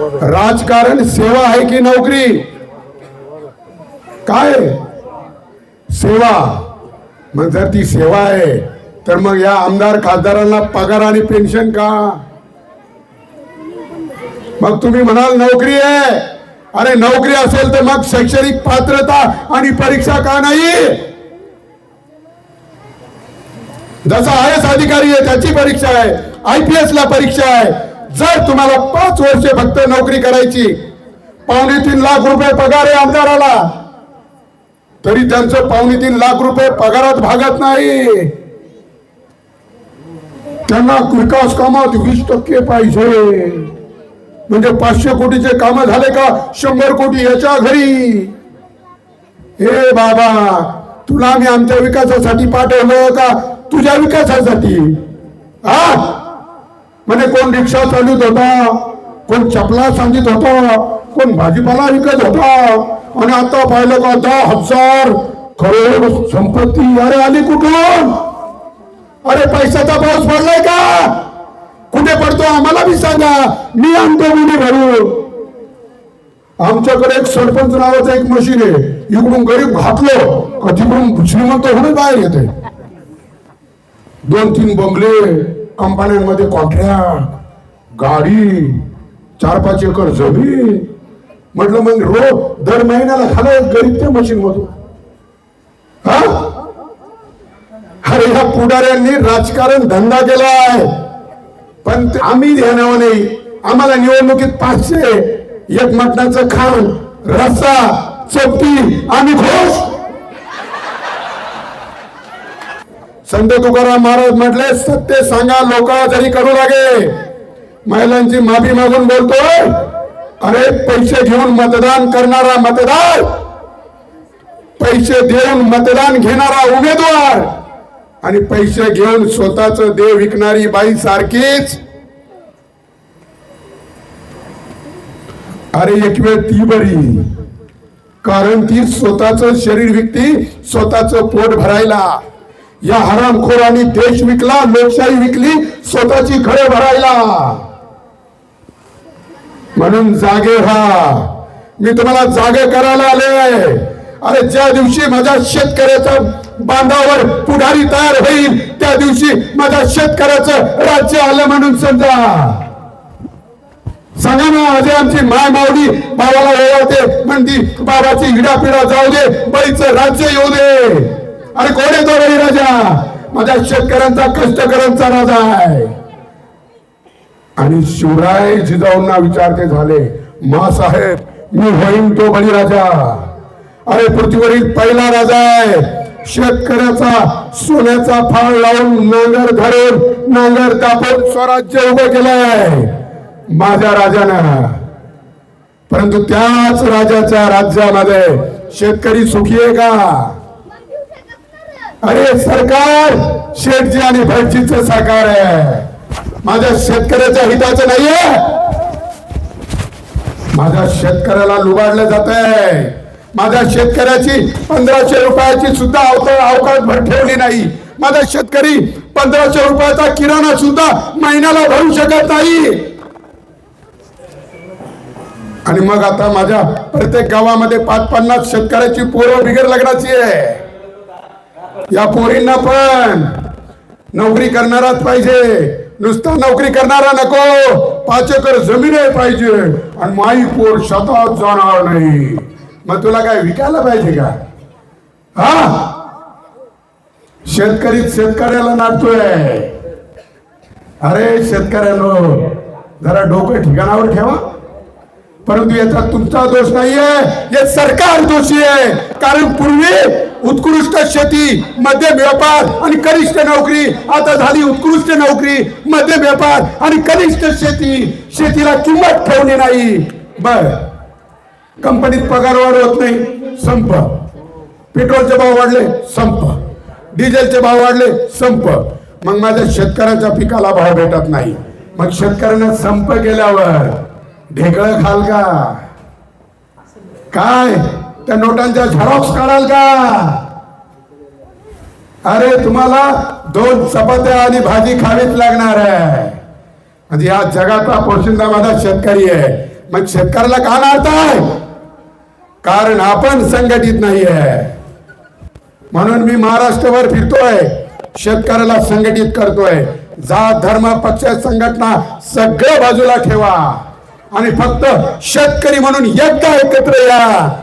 राजकारण सेवा आहे की नोकरी? काय? सेवा. मग जर ती सेवा आहे तर मग या आमदार खासदारांना पगार आणि पेन्शन का? मग तुम्ही म्हणाल नोकरी आहे. अरे नोकरी असेल तर मग शैक्षणिक पात्रता आणि परीक्षा का नाही? जसा आय एस अधिकारी आहे त्याची परीक्षा आहे. आय पी एस ला परीक्षा आहे. जर तुम्हाला पाच वर्षे फक्त नोकरी करायची पावणे तीन लाख रुपये पगार आहे आमदाराला तरी त्यांचं पावणे तीन लाख रुपये पगारात भागत नाही. त्यांना विकास कामात वीस टक्के पाहिजे म्हणजे पाचशे कोटीचे काम झाले का? शंभर कोटी याच्या घरी. हे बाबा तुला आम्ही आमच्या विकासासाठी पाठवलं का? तुझ्या विकासासाठी. हा? म्हणे कोण रिक्षा चालवत होता? कोण चपला सांगित होता? कोण भाजीपाला विकत होता? आणि आता पाहिलं का दहा हजार करोड संपत्ती. अरे आली कुठून? अरे पैशाचा पाऊस पडलाय का? कुठे पडतो आम्हाला बी सांगा. मी आणतो मुली भरू आमच्याकडे एक सरपंच नावाचं एक मशीन आहे. इकडून गरीब घातलो कधी तिकडून श्रीमंत होणे बाहेर येते. दोन तीन बंगले. कंपन्यांमध्ये कॉन्ट्रॅक्ट गाडी चार पाच एकर जमीन. म्हटलं मग रोज दर महिन्याला खाला गरीब त्या मशीन मधून हा? अरे ह्या पुढाऱ्यांनी राजकारण धंदा केला आहे पण ते आम्ही ध्यानावर नाही. आम्हाला निवडणुकीत पाचशे एक मटणाचं खाण रस्सा चपटी आम्ही घोष. संत तुकाराम महाराज म्हटले सत्य सांगा लोक जरी करू लागे. महिलांची माफी मागून बोलतोय अरे पैसे घेऊन मतदान करणारा मतदार पैसे देऊन मतदान घेणारा उमेदवार आणि पैसे घेऊन स्वतःच देव विकणारी बाई सारखीच. अरे एक वेळ ती बरी कारण ती स्वतःच शरीर विकती स्वतःच पोट भरायला. या हरामखोरांनी देश विकला लोकशाही विकली स्वतःची घरे भरायला. म्हणून जागे व्हा. मी तुम्हाला जागे करायला आले अरे ज्या दिवशी माझ्या शेतकऱ्याचा बांधावर पुढारी तयार होईल त्या दिवशी माझ्या शेतकऱ्याचं राज्य आलं म्हणून समजा. सांगा ना अजय आमची माय मावडी बाबाला ओळखते म्हणती बाबाची हिडापिडा जाऊ दे बाईचं राज्य येऊ दे. अरे कोण येतो तो बळी राजा? माझ्या शेतकऱ्यांचा कष्टकऱ्यांचा राजा आहे. आणि शिवराय जिजाऊंना विचारते झाले मा साहेब मी होईन तो बळीराजा अरे पृथ्वीवरील पहिला राजा आहे. शेतकऱ्याचा सोन्याचा फाळ लावून नांगर धरून नांगर दाबून स्वराज्य उभं केलंय माझ्या राजानं. परंतु त्याच राजाच्या राज्यामध्ये शेतकरी सुखी आहे का? अरे सरकार! शेठजी आणि भटजीचं सरकार आहे. माझ्या शेतकऱ्याच्या हिताचं नाहीये. माझ्या शेतकऱ्याला लुबाडलं जात आहे माझ्या शेतकऱ्याची पंधराशे रुपयाची सुद्धा अवकाळ अवकाश भर ठेवली नाही. माझा शेतकरी पंधराशे रुपयाचा किराणा सुद्धा महिन्याला भरू शकत नाही. आणि मग आता माझ्या प्रत्येक गावामध्ये पाच पन्नास शेतकऱ्याची पोरं बिगर लग्नाची आहे. या पोरींना पण नोकरी करणाराच पाहिजे. नुसता नोकरी करणारा नको. पाच एकर जमीन आहे पाहिजे. आणि माई पोर शेतात जाणार नाही. मग तुला काय विकायला पाहिजे का? हा? शेतकरी शेतकऱ्याला नाचतोय अरे शेतकऱ्यानो जरा डोकं ठिकाणावर ठेवा. परंतु याचा तुमचा दोष नाहीये हे सरकार दोषी आहे. कारण पूर्वी उत्कृष्ट शेती मध्यम व्यापार आणि कनिष्ठ नोकरी. आता झाली उत्कृष्ट नोकरी मध्यम व्यापार आणि कनिष्ठ शेती. शेतीला किंमत ठेवली नाही. बर. कंपनीत पगारवाढ होत नाही संप. पेट्रोलचे भाव वाढले संप. डिझेलचे भाव वाढले संप. मग माझ्या शेतकऱ्याच्या पिकाला भाव भेटत नाही. मग शेतकऱ्यांना संप गेल्यावर ढेकळं खाल का? काय? त्या नोटांच्या झेरॉक्स काढाल का? अरे तुम्हाला दोन चपात्या आणि भाजी खावीच लागणार आहे. म्हणजे या जगाचा पोशिंदा माझा शेतकरी आहे. मग शेतकऱ्याला का नारताय कारण आपण संघटित नाही आहे. म्हणून मी महाराष्ट्रभर फिरतोय शेतकऱ्याला संघटित करतोय. जात धर्म पक्ष संघटना सगळ्या बाजूला ठेवा. आणि फक्त शेतकरी म्हणून एकदा एकत्र या.